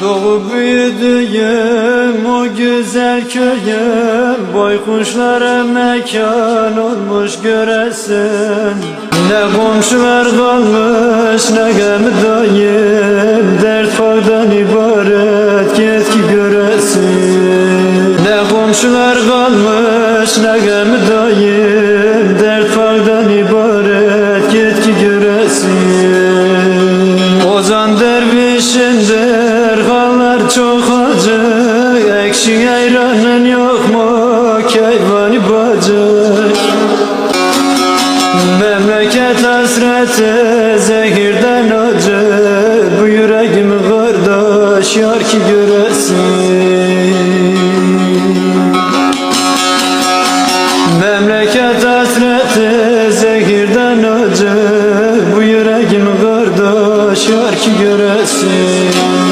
Doğup büyüdüğüm o güzel köyüm. Boykuşlara mekan olmuş göresin. Ne komşular kalmış ne gemi dayım. Dert faydan ibaret git ki göresin. Ne komşular kalmış ne gemi dayım. Dert faydan ibaret git ki göresin. Ozan dervişindir çok acı. Ekşi ayranın yok mu? Keyvani bacı. Memleket hasreti zehirden acı. Bu yüreğimi kardeş yar ki göresin Memleket hasreti zehirden acı. Bu yüreğimi kardeş yar ki göresin